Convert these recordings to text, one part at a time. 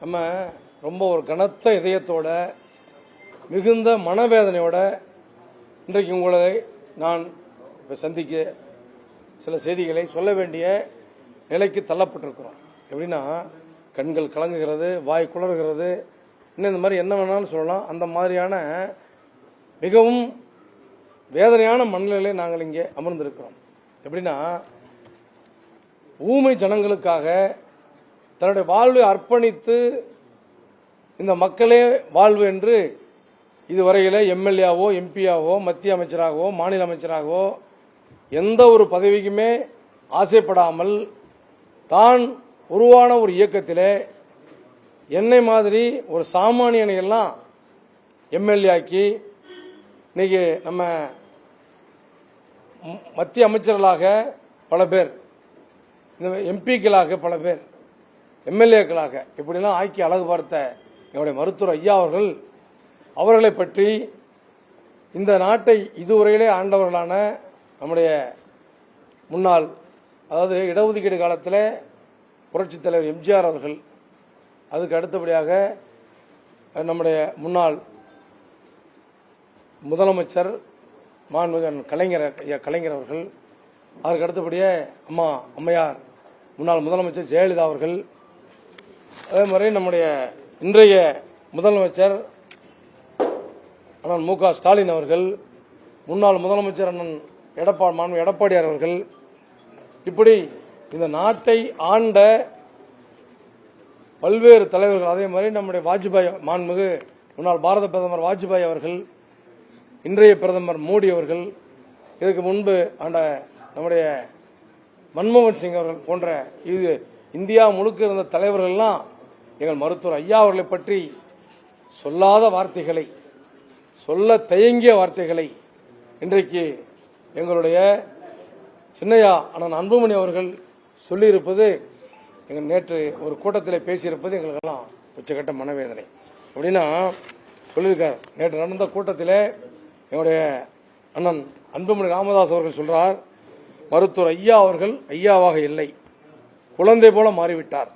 நம்ம ரொம்ப ஒரு கனத்த இதயத்தோட மிகுந்த மனவேதனையோட இன்றைக்கு உங்களை நான் இப்போ சந்திக்க சில செய்திகளை சொல்ல வேண்டிய நிலைக்கு தள்ளப்பட்டிருக்கிறோம். எப்படின்னா கண்கள் கலங்குகிறது வாய் குளறுகிறது. இன்னும் இந்த மாதிரி என்ன வேணாலும் சொல்லலாம். அந்த மாதிரியான மிகவும் வேதனையான மனநிலையிலே நாங்கள் இங்கே அமர்ந்திருக்கிறோம். எப்படின்னா ஊமை ஜனங்களுக்காக தன்னுடைய வாழ்வை அர்ப்பணித்து இந்த மக்களே வாழ்வு என்று இதுவரையில் எம்எல்ஏவோ எம்பியாவோ மத்திய அமைச்சராகவோ மாநில அமைச்சராகவோ எந்த ஒரு பதவிக்குமே ஆசைப்படாமல் தான் உருவான ஒரு இயக்கத்திலே என்னை மாதிரி ஒரு சாமானியனை எல்லாம் எம்எல்ஏ ஆக்கி இன்னைக்கு நம்ம மத்திய அமைச்சர்களாக பல பேர் இந்த எம்பிக்களாக பல பேர் எம்எல்ஏக்களாக இப்படிலாம் ஆக்கி அழகு பார்த்த என்னுடைய மருத்துவர் ஐயா அவர்கள் அவர்களை பற்றி இந்த நாட்டை இதுவரையிலே ஆண்டவர்களான நம்முடைய முன்னாள் அதாவது இடஒதுக்கீடு காலத்தில் புரட்சித் தலைவர் எம்ஜிஆர் அவர்கள் அதுக்கு அடுத்தபடியாக நம்முடைய முன்னாள் முதலமைச்சர் மாண்புகன் கலைஞர் ஐயா கலைஞர் அவர்கள் அதற்கு அடுத்தபடியே அம்மா அம்மையார் முன்னாள் முதலமைச்சர் ஜெயலலிதா அவர்கள் அதே மாதிரி நம்முடைய இன்றைய முதலமைச்சர் அண்ணன் மு க ஸ்டாலின் அவர்கள் முன்னாள் முதலமைச்சர் அண்ணன் எடப்பா மாண்பு எடப்பாடியார் அவர்கள் இப்படி இந்த நாட்டை ஆண்ட பல்வேறு தலைவர்கள் அதே மாதிரி நம்முடைய வாஜ்பாய் மாண்புமிகு முன்னாள் பாரத பிரதமர் வாஜ்பாய் அவர்கள் இன்றைய பிரதமர் மோடி அவர்கள் இதுக்கு முன்பு ஆண்ட நம்முடைய மன்மோகன் சிங் அவர்கள் போன்ற இது இந்தியா முழுக்க இருந்த தலைவர்கள்லாம் எங்கள் மருத்துவர் ஐயா அவர்களை பற்றி சொல்லாத வார்த்தைகளை சொல்ல தயங்கிய வார்த்தைகளை இன்றைக்கு எங்களுடைய சின்னையா அண்ணன் அன்புமணி அவர்கள் சொல்லியிருப்பது எங்கள் நேற்று ஒரு கூட்டத்தில் பேசியிருப்பது எங்களுக்கெல்லாம் உச்சகட்ட மனவேதனை. அப்படின்னா சொல்லியிருக்கார். நேற்று நடந்த கூட்டத்தில் எங்களுடைய அண்ணன் அன்புமணி ராமதாஸ் அவர்கள் சொல்றார் மருத்துவர் ஐயா அவர்கள் ஐயாவாக இல்லை. குழந்தை போல மாறிவிட்டார்.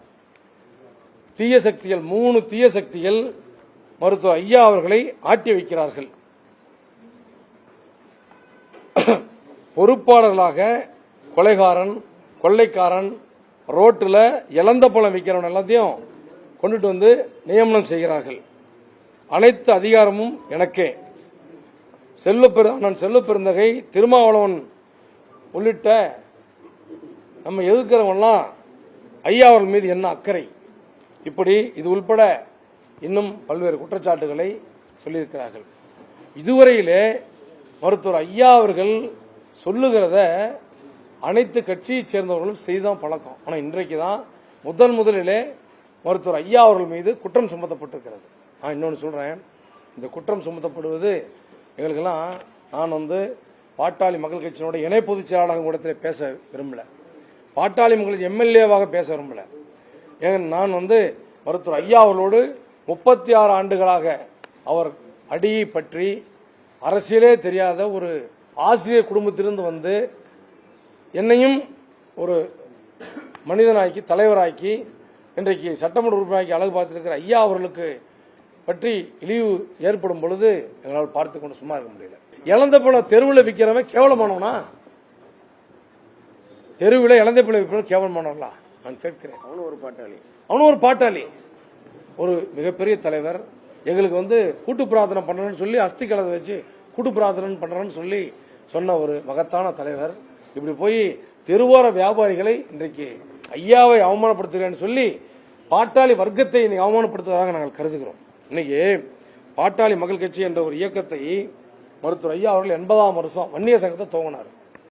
தீய சக்திகள் மூணு தீய சக்திகள் மருத்துவர் ஐயா அவர்களை ஆட்டி வைக்கிறார்கள். பொறுப்பாளர்களாக கொலைகாரன் கொள்ளைக்காரன் ரோட்டில் இழந்த பழம் விற்கிறவன் எல்லாத்தையும் கொண்டுட்டு வந்து நியமனம் செய்கிறார்கள். அனைத்து அதிகாரமும் எனக்கே. செல்லுப்பெரு பெரு அண்ணன் திருமாவளவன் உள்ளிட்ட நம்ம எதிர்க்கிறவங்கலாம் ஐயா அவர்கள் மீது என்ன அக்கறை? இப்படி இது உள்பட இன்னும் பல்வேறு குற்றச்சாட்டுகளை சொல்லியிருக்கிறார்கள். இதுவரையிலே மருத்துவர் ஐயா அவர்கள் சொல்லுகிறத அனைத்து கட்சியைச் சேர்ந்தவர்களும் செய்தான் பழக்கம். ஆனால் இன்றைக்கு தான் முதல் முதலிலே மருத்துவர் ஐயா அவர்கள் மீது குற்றம் சுமத்தப்பட்டிருக்கிறது. நான் இன்னொன்று சொல்கிறேன் இந்த குற்றம் சுமத்தப்படுவது எங்களுக்கெல்லாம் நான் வந்து பாட்டாளி மக்கள் கட்சியினுடைய இணை பொதுச் செயலாளர் கூடத்தில் பேச விரும்பலை. பாட்டாளி மக்களுக்கு எம்எல்ஏவாக பேச விரும்பல. ஏன் நான் வந்து மருத்துவர் ஐயா அவர்களோடு முப்பத்தி ஆறு ஆண்டுகளாக அவர் அடியை பற்றி அரசியலே தெரியாத ஒரு ஆசிரியர் குடும்பத்திலிருந்து வந்து என்னையும் ஒரு மனிதனாக்கி தலைவராக்கி இன்றைக்கு சட்டமன்ற உறுப்பினராக்கி அழகு பார்த்திருக்கிற ஐயா அவர்களுக்கு பற்றி இழிவு ஏற்படும் பொழுது எங்களால் பார்த்து கொண்டு சும்மா இருக்க முடியல. இழந்த போல தெருவில் விற்கிறவன் கேவலமானவனா? தெருவில் இழந்த பழம் விற்கிறவன் கேவலமானவங்களா நான் கேட்கிறேன். அவனும் ஒரு பாட்டாளி. அவனும் ஒரு பாட்டாளி. ஒரு மிகப்பெரிய தலைவர். எங்களுக்கு வந்து கூட்டு பிரார்த்தனை பண்றேன்னு சொல்லி அஸ்தி கலதை வச்சு கூட்டு பிரார்த்தனை பண்றேன்னு சொல்லி சொன்ன ஒரு மகத்தான தலைவர். இப்படி போய் தெருவோர வியாபாரிகளை இன்றைக்கு ஐயாவை அவமானப்படுத்துகிறேன்னு சொல்லி பாட்டாளி வர்க்கத்தை இன்னைக்கு அவமானப்படுத்துவதாக நாங்கள் கருதுகிறோம். இன்னைக்கு பாட்டாளி மக்கள் கட்சி என்ற ஒரு இயக்கத்தை மருத்துவர் ஐயா அவர்கள் எண்பதாம் வருஷம் வன்னிய சங்கத்தை துவங்கினார்.